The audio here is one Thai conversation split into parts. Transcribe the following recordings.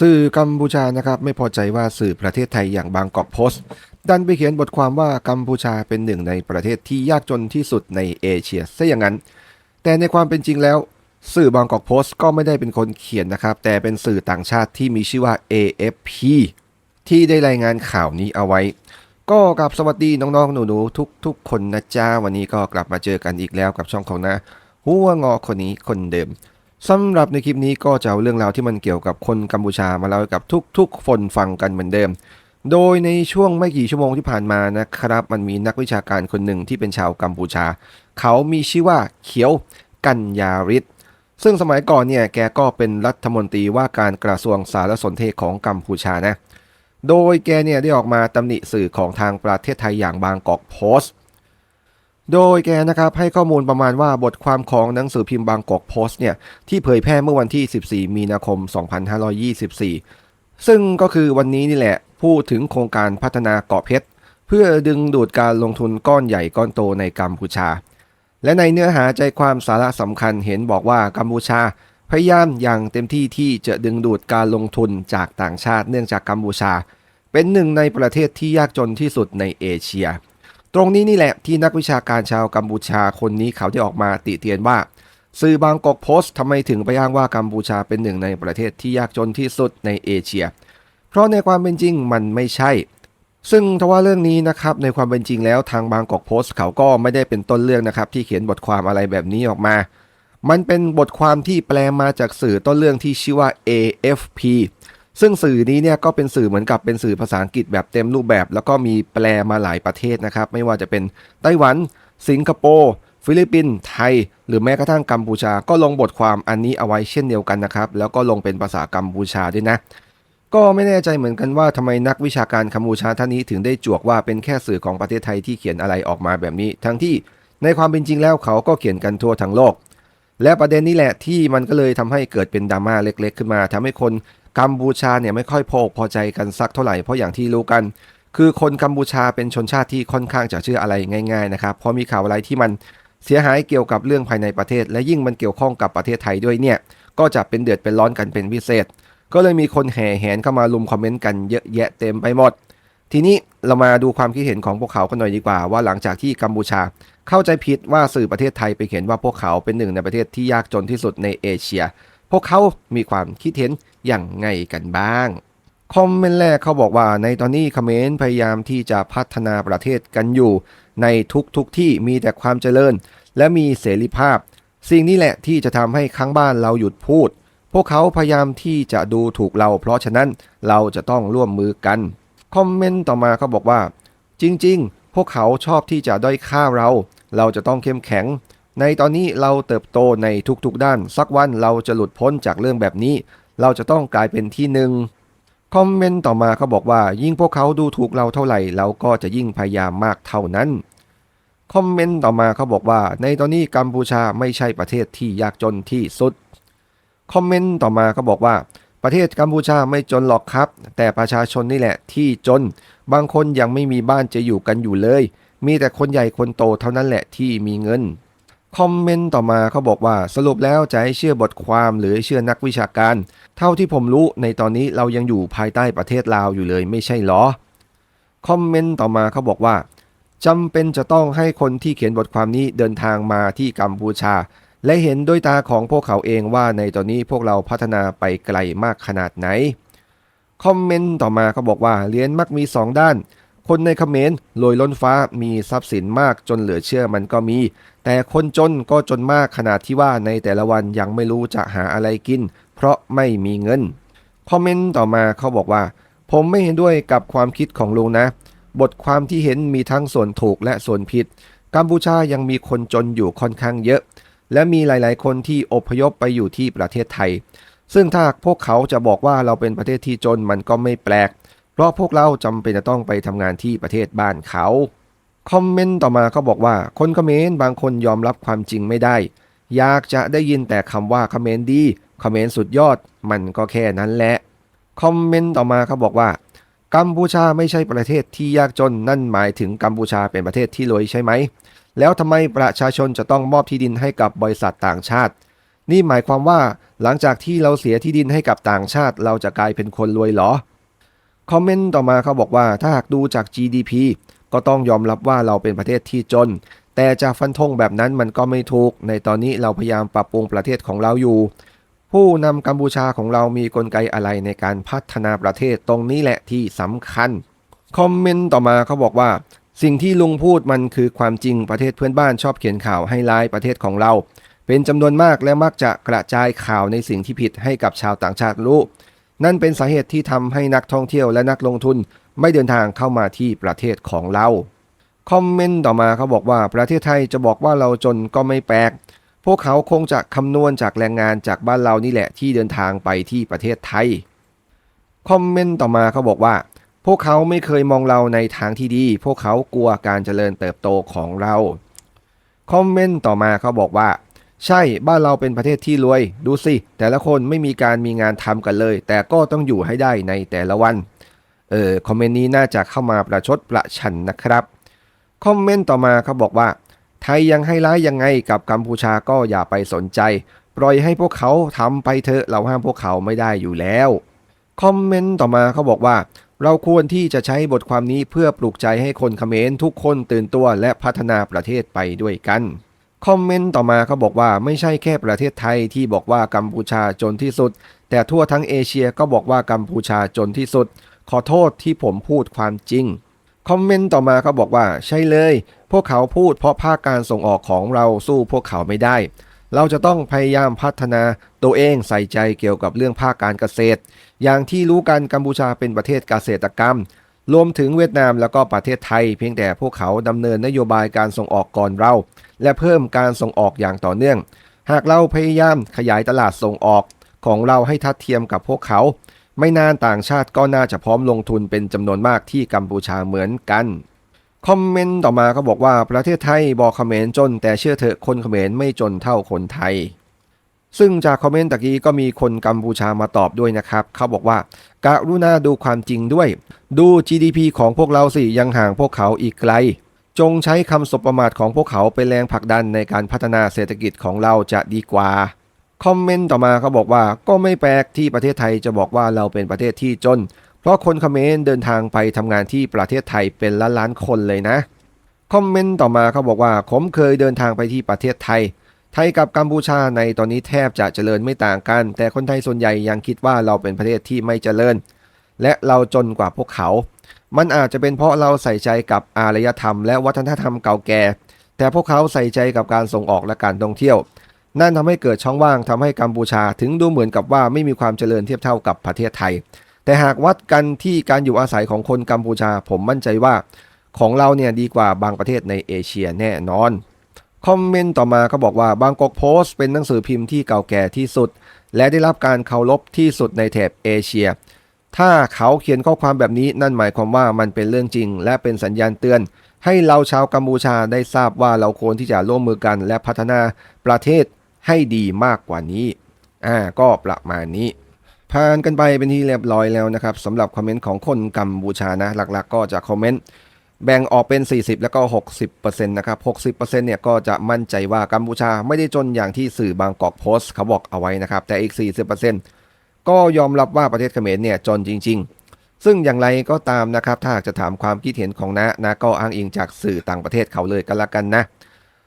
สื่อกัมพูชานะครับไม่พอใจว่าสื่อประเทศไทยอย่างบางกอกโพสต์ดันไปเขียนบทความว่ากัมพูชาเป็นหนึ่งในประเทศที่ยากจนที่สุดในเอเชียซะอย่างนั้น แต่ในความเป็นจริงแล้ว สื่อบางกอกโพสต์ก็ไม่ได้เป็นคนเขียนนะครับ แต่เป็นสื่อต่างชาติที่มีชื่อว่า AFP ที่ได้รายงานข่าวนี้เอาไว้ ก็กลับสวัสดีน้องๆ หนูๆ ทุกๆ คนนะจ้าวันนี้ก็กลับมาเจอกันอีกแล้วกับช่องของนะหัวงอคนนี้คนเดิม สำหรับในคลิปนี้ก็จะเอาเรื่องราวที่มันเกี่ยวกับคนกัมพูชามาเล่าให้กับทุกๆคนฟังกันเหมือนเดิม โดยในช่วงไม่กี่ชั่วโมงที่ผ่านมานะครับ มันมีนักวิชาการคนหนึ่งที่เป็นชาวกัมพูชา เขามีชื่อว่าเขียวกัญญาริศซึ่งสมัยก่อนเนี่ยแกก็เป็นรัฐมนตรีว่าการกระทรวงสารสนเทศของกัมพูชานะ โดยแกเนี่ยได้ออกมาตำหนิสื่อของทางประเทศไทยอย่างบางกอกโพสต์ โดยแกนะครับให้ข้อมูลประมาณว่าบทความของหนังสือพิมพ์บางกอกโพสต์เนี่ยที่เผยแพร่เมื่อวันที่ 14 มีนาคม 2524 ซึ่งก็คือวันนี้นี่แหละพูดถึงโครงการพัฒนาเกาะเพชร เพื่อดึงดูดการลงทุนก้อนใหญ่ก้อนโตในกัมพูชา และในเนื้อหาใจความสาระสำคัญเห็นบอกว่ากัมพูชา พยายามอย่างเต็มที่ที่จะดึงดูดการลงทุนจากต่างชาติเนื่องจากกัมพูชา เป็นหนึ่งในประเทศที่ยากจนที่สุดในเอเชีย ตรงนี้นี่แหละที่นักวิชาการชาวกัมพูชาคนนี้เขาได้ออกมาติเตียนว่า สื่อบางกอกโพสต์ทำไมถึงไปอ้างว่ากัมพูชาเป็นหนึ่งในประเทศที่ยากจนที่สุดในเอเชีย เพราะในความเป็นจริงมันไม่ใช่ ซึ่งทว่าเรื่องนี้นะครับในความเป็นจริงแล้วทางบางกอกโพสต์เขาก็ไม่ได้เป็นต้นเรื่องนะครับที่เขียนบทความอะไรแบบนี้ออกมา มันเป็นบทความที่แปลมาจากสื่อต้นเรื่องที่ชื่อว่า AFP ซึ่งสื่อนี้เนี่ยก็เป็นสื่อเหมือนกับเป็นสื่อภาษาอังกฤษแบบเต็มรูปแบบ แล้วก็มีแปลมาหลายประเทศนะครับ ไม่ว่าจะเป็นไต้หวัน สิงคโปร์ฟิลิปปินส์ไทย หรือแม้กระทั่งกัมพูชา ก็ลงบทความอันนี้เอาไว้เช่นเดียวกันนะครับ แล้วก็ลงเป็นภาษากัมพูชาด้วยนะ ก็ไม่แน่ใจเหมือนกันว่าทำไมนักวิชาการกัมพูชาท่านนี้ถึงได้จวกว่าเป็นแค่สื่อของประเทศไทยที่เขียนอะไรออกมาแบบนี้ ทั้งที่ในความเป็นจริงแล้วเขาก็เขียนกันทั่วทั้งโลก และประเด็นนี้แหละที่มันก็เลยทำให้เกิดเป็นดราม่าเล็ก ๆ ขึ้นมาทำให้คน กัมพูชาเนี่ยไม่ค่อยพออกพอใจกันสักเท่าไหร่เพราะอย่างที่รู้กัน คือคนกัมพูชาเป็นชนชาติที่ค่อนข้างจะเชื่ออะไรง่ายๆนะครับเพราะมีข่าวอะไรที่มันเสียหายเกี่ยวกับเรื่องภายในประเทศ และยิ่งมันเกี่ยวข้องกับประเทศไทยด้วยเนี่ย ก็จะเป็นเดือดเป็นร้อนกันเป็นพิเศษ ก็เลยมีคนแห่แหนเข้ามาลุมคอมเมนต์กันเยอะแยะเต็มไปหมด ทีนี้เรามาดูความคิดเห็นของพวกเขากันหน่อยดีกว่า ว่าหลังจากที่กัมพูชา เข้าใจผิดว่าสื่อประเทศไทยไปเขียนว่าพวกเขาเป็นหนึ่งในประเทศที่ยากจนที่สุดในเอเชีย พวกเขามีความคิดเห็นอย่างไงกันบ้าง คอมเมนต์แรกเขาบอกว่าในตอนนี้เขมรพยายามที่จะพัฒนาประเทศกันอยู่ ในทุกๆทที่มีแต่ความเจริญ และมีเสรีภาพ สิ่งนี้แหละที่จะทำให้ข้างบ้านเราหยุดพูด พวกเขาพยายามที่จะดูถูกเรา เพราะฉะนั้นเราจะต้องร่วมมือกัน คอมเมนต์ต่อมาเขาบอกว่า จริง ๆ พวกเขาชอบที่จะด้อยค่าเรา เราจะต้องเข้มแข็ง ในตอนนี้เราเติบโตในทุกๆด้าน สักวันเราจะหลุดพ้นจากเรื่องแบบนี้ เราจะต้องกลายเป็นที่หนึ่งคอมเมนต์ต่อมาเขาบอกว่ายิ่งพวกเขาดูถูกเราเท่าไหร่ เราก็จะยิ่งพยายามมากเท่านั้นคอมเมนต์ต่อมาเขาบอกว่า ในตอนนี้กัมพูชาไม่ใช่ประเทศที่ยากจนที่สุดคอมเมนต์ต่อมาเขาบอกว่า ประเทศกัมพูชาไม่จนหรอกครับ แต่ประชาชนนี่แหละที่จน บางคนยังไม่มีบ้านจะอยู่กันอยู่เลย มีแต่คนใหญ่คนโตเท่านั้นแหละที่มีเงิน คอมเมนต์ต่อมาเขาบอกว่าสรุปแล้วจะให้เชื่อบทความหรือเชื่อนักวิชาการ เท่าที่ผมรู้ในตอนนี้เรายังอยู่ภายใต้ประเทศลาวอยู่เลยไม่ใช่หรอคอมเมนต์ต่อมาเขาบอกว่าจำเป็นจะต้องให้คนที่เขียนบทความนี้เดินทางมาที่กัมพูชา และเห็นด้วยตาของพวกเขาเองว่าในตอนนี้พวกเราพัฒนาไปไกลมากขนาดไหนคอมเมนต์ต่อมาเขาบอกว่าเหรียญมักมีสองด้าน คนในเขมรรวยล้นฟ้ามีทรัพย์สินมากจนเหลือเชื่อมันก็มี แต่คนจนก็จนมากขนาดที่ว่าในแต่ละวันยังไม่รู้จะหาอะไรกิน เพราะไม่มีเงิน คอมเมนต์ต่อมาเขาบอกว่า ผมไม่เห็นด้วยกับความคิดของลุงนะ บทความที่เห็นมีทั้งส่วนถูกและส่วนผิด กัมพูชายังมีคนจนอยู่ค่อนข้างเยอะ และมีหลาย ๆ คนที่อพยพไปอยู่ที่ประเทศไทย ซึ่งถ้าพวกเขาจะบอกว่าเราเป็นประเทศที่จนมันก็ไม่แปลก ราะพวกเราจำเป็นจะต้องไปทำงานที่ประเทศบ้านเขา คอมเมนต์ต่อมาเขาบอกว่า คนเขมรบางคนยอมรับความจริงไม่ได้ อยากจะได้ยินแต่คำว่าเขมรดีเขมรสุดยอด มันก็แค่นั้นแหละ คอมเมนต์ต่อมาเขาบอกว่า กัมพูชาไม่ใช่ประเทศที่ยากจนนั่นหมายถึงกัมพูชาเป็นประเทศที่รวยใช่ไหม แล้วทำไมประชาชนจะต้องมอบที่ดินให้กับบริษัทต่างชาติ นี่หมายความว่าหลังจากที่เราเสียที่ดินให้กับต่างชาติ เราจะกลายเป็นคนรวยหรอ คอมเมนต์ต่อมาเขาบอกว่าถ้าหากดูจาก GDP ก็ต้องยอมรับว่าเราเป็นประเทศที่จน แต่จะฟันธงแบบนั้นมันก็ไม่ถูก ในตอนนี้เราพยายามปรับปรุงประเทศของเราอยู่ ผู้นำกัมพูชาของเรามีกลไกอะไรในการพัฒนาประเทศตรงนี้แหละที่สำคัญ คอมเมนต์ต่อมาเขาบอกว่า สิ่งที่ลุงพูดมันคือความจริงประเทศเพื่อนบ้านชอบเขียนข่าวให้ร้ายประเทศของเรา เป็นจำนวนมากและมักจะกระจายข่าวในสิ่งที่ผิดให้กับชาวต่างชาติรู้ นั่นเป็นสาเหตุที่ทำให้นักท่องเที่ยวและนักลงทุนไม่เดินทางเข้ามาที่ประเทศของเรา คอมเมนต์ต่อมาเขาบอกว่าประเทศไทยจะบอกว่าเราจนก็ไม่แปลก พวกเขาคงจะคำนวณจากแรงงานจากบ้านเรานี่แหละที่เดินทางไปที่ประเทศไทย คอมเมนต์ต่อมาเขาบอกว่า พวกเขาไม่เคยมองเราในทางที่ดี พวกเขากลัวการเจริญเติบโตของเรา คอมเมนต์ต่อมาเขาบอกว่า ใช่บ้านเราเป็นประเทศที่รวย ดูสิ แต่ละคนไม่มีการมีงานทำกันเลย แต่ก็ต้องอยู่ให้ได้ในแต่ละวัน เออคอมเมนต์นี้น่าจะเข้ามาประชดประชันนะครับคอมเมนต์ต่อมาเขาบอกว่า ไทยยังให้ร้ายยังไงกับกัมพูชาก็อย่าไปสนใจ ปล่อยให้พวกเขาทำไปเถอะเราห้ามพวกเขาไม่ได้อยู่แล้วคอมเมนต์ต่อมาเขาบอกว่า เราควรที่จะใช้บทความนี้เพื่อปลุกใจให้คนเขมรทุกคนตื่นตัวและพัฒนาประเทศไปด้วยกัน คอมเมนต์ต่อมาเขาบอกว่าไม่ใช่แค่ประเทศไทยที่บอกว่ากัมพูชาจนที่สุด แต่ทั่วทั้งเอเชียก็บอกว่ากัมพูชาจนที่สุด ขอโทษที่ผมพูดความจริง คอมเมนต์ต่อมาเขาบอกว่า ใช่เลย พวกเขาพูดเพราะภาคการส่งออกของเราสู้พวกเขาไม่ได้ เราจะต้องพยายามพัฒนาตัวเองใส่ใจเกี่ยวกับเรื่องภาคการเกษตร อย่างที่รู้กันกัมพูชาเป็นประเทศเกษตรกรรม รวมถึงเวียดนามแล้วก็ประเทศไทย เพียงแต่พวกเขาดำเนินนโยบายการส่งออกก่อนเรา และเพิ่มการส่งออกอย่างต่อเนื่อง หากเราพยายามขยายตลาดส่งออกของเราให้ทัดเทียมกับพวกเขา ไม่นานต่างชาติก็น่าจะพร้อมลงทุนเป็นจำนวนมากที่กัมพูชาเหมือนกันคอมเมนต์ต่อมาก็บอกว่าประเทศไทยบอกเขมรจน แต่เชื่อเถอะคนเขมรไม่จนเท่าคนไทย ซึ่งจากคอมเมนต์ตะกี้ก็มีคนกัมพูชามาตอบด้วยนะครับ เขาบอกว่าการุณาดูความจริงด้วย ดู GDP ของพวกเราสิยังห่างพวกเขาอีกไกล จงใช้คำสบประมาทของพวกเขาเป็นแรงผลักดันในการพัฒนาเศรษฐกิจของเราจะดีกว่าคอมเมนต์ต่อมาเขาบอกว่าก็ไม่แปลกที่ประเทศไทยจะบอกว่าเราเป็นประเทศที่จน เพราะคนคอมเขมรเดินทางไปทำงานที่ประเทศไทยเป็นล้านล้านๆคนเลยนะคอมเมนต์ต่อมาเขาบอกว่าผมเคยเดินทางไปที่ประเทศไทย ไทยกับกัมพูชาในตอนนี้แทบจะเจริญไม่ต่างกัน แต่คนไทยส่วนใหญ่ยังคิดว่าเราเป็นประเทศที่ไม่เจริญ และเราจนกว่าพวกเขา มันอาจจะเป็นเพราะเราใส่ใจกับอารยธรรม และวัฒนธรรมเก่าแก่ แต่พวกเขาใส่ใจกับการส่งออกและการท่องเที่ยว นั่นทำให้เกิดช่องว่างทำให้กัมพูชาถึงดูเหมือนกับว่าไม่มีความเจริญเทียบเท่ากับประเทศไทย แต่หากวัดกันที่การอยู่อาศัยของคนกัมพูชาผมมั่นใจว่า ของเราเนี่ยดีกว่าบางประเทศในเอเชียแน่นอน คอมเมนต์ต่อมาเขาบอกว่าบางกอกโพสต์เป็นหนังสือพิมพ์ที่เก่าแก่ที่สุด และได้รับการเคารพที่สุดในแถบเอเชีย ถ้าเขาเขียนข้อความแบบนี้นั่นหมายความว่ามันเป็นเรื่องจริง และเป็นสัญญาณเตือน ให้เราชาวกัมพูชาได้ทราบว่าเราควรที่จะร่วมมือกัน และพัฒนาประเทศให้ดีมากกว่านี้ อ่า ก็ประมาณนี้ ผ่านกันไปเป็นที่เรียบร้อยแล้วนะครับสำหรับคอมเมนต์ของคนกัมพูชานะ หลักๆก็จะคอมเมนต์ แบ่งออกเป็น 40 แล้วก็ 60%นะครับ 60%เนี่ยก็จะมั่นใจว่ากัมพูชาไม่ได้จนอย่างที่สื่อบางกอกโพสต์เขาบอกเอาไว้นะครับ แต่อีก 40%ก็ยอมรับว่าประเทศเขมรเนี่ยจนจริง ๆ ซึ่งอย่างไรก็ตามนะครับ ถ้าหากจะถามความคิดเห็นของนะนะก็อ้างอิงจากสื่อต่างประเทศเขาเลยกันละกันนะ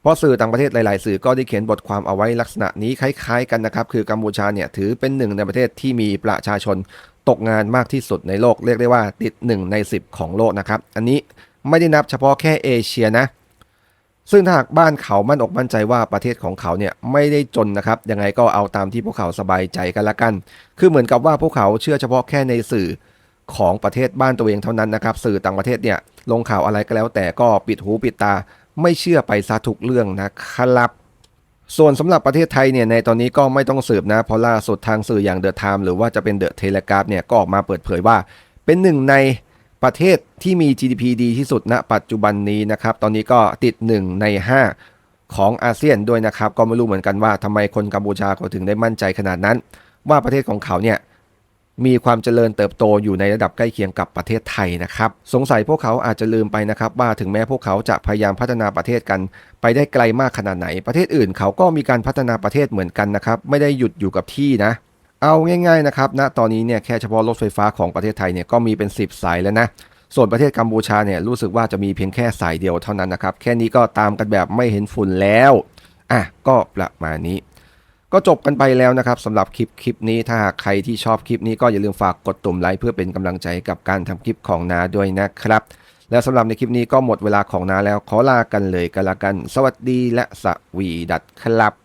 เพราะสื่อต่างประเทศหลาย ๆ สื่อก็ได้เขียนบทความเอาไว้ลักษณะนี้คล้าย ๆ กันนะครับ คือกัมพูชาเนี่ยถือเป็นหนึ่งในประเทศที่มีประชาชนตกงานมากที่สุดในโลก เรียกได้ว่าติด 1 ใน 10 ของโลกนะครับ อันนี้ ไม่ได้นับเฉพาะแค่เอเชียนะ ซึ่งถ้าหากบ้านเขามั่นอกมั่นใจว่าประเทศของเขาเนี่ยไม่ได้จนนะครับ ยังไงก็เอาตามที่พวกเขาสบายใจกันละกัน คือเหมือนกับว่าพวกเขาเชื่อเฉพาะแค่ในสื่อของประเทศบ้านตัวเองเท่านั้นนะครับ สื่อต่างประเทศเนี่ยลงข่าวอะไรก็แล้ว แต่ก็ปิดหูปิดตา ไม่เชื่อไปซะทุกเรื่องนะครับส่วนสำหรับประเทศไทยเนี่ยในตอนนี้ก็ไม่ต้องสืบนะ เพราะล่าสุดทางสื่ออย่างเดอะไทม์หรือว่าจะเป็นเดอะเทเลกราฟเนี่ยก็ออกมาเปิดเผยว่า เป็นหนึ่งใน ประเทศที่มี GDP ดีที่สุดณปัจจุบันนี้นะครับ ตอนนี้ก็ติด 1 ใน 5 ของอาเซียนด้วยนะครับ ก็ไม่รู้เหมือนกันว่าทำไมคนกัมพูชาเขาถึงได้มั่นใจขนาดนั้น ว่าประเทศของเขาเนี่ยมีความเจริญเติบโตอยู่ในระดับใกล้เคียงกับประเทศไทยนะครับ สงสัยพวกเขาอาจจะลืมไปนะครับ ว่าถึงแม้พวกเขาจะพยายามพัฒนาประเทศกัน ไปได้ไกลมากขนาดไหน ประเทศอื่นเขาก็มีการพัฒนาประเทศเหมือนกันนะครับ ไม่ได้หยุดอยู่กับที่นะ เอาง่ายๆนะครับณตอนนี้เนี่ยแค่เฉพาะรถไฟฟ้าของประเทศไทยเนี่ยก็มีเป็น 10 สายแล้วนะส่วนประเทศกัมพูชาเนี่ยรู้สึกว่าจะมีเพียงแค่สายเดียวเท่านั้นนะครับ แค่นี้ก็ตามกันแบบไม่เห็นฝุ่นแล้วอะก็ประมาณนี้ ก็จบกันไปแล้วนะครับสำหรับคลิปคลิปนี้ถ้าหากใครที่ชอบคลิปนี้ก็อย่าลืมฝากกดตุ่มไลค์เพื่อเป็นกำลังใจกับการทำคลิปของนาด้วยนะครับ และสำหรับในคลิปนี้ก็หมดเวลาของนาแล้วขอลากันเลยกันละกัน สวัสดีและสวีดัตครับ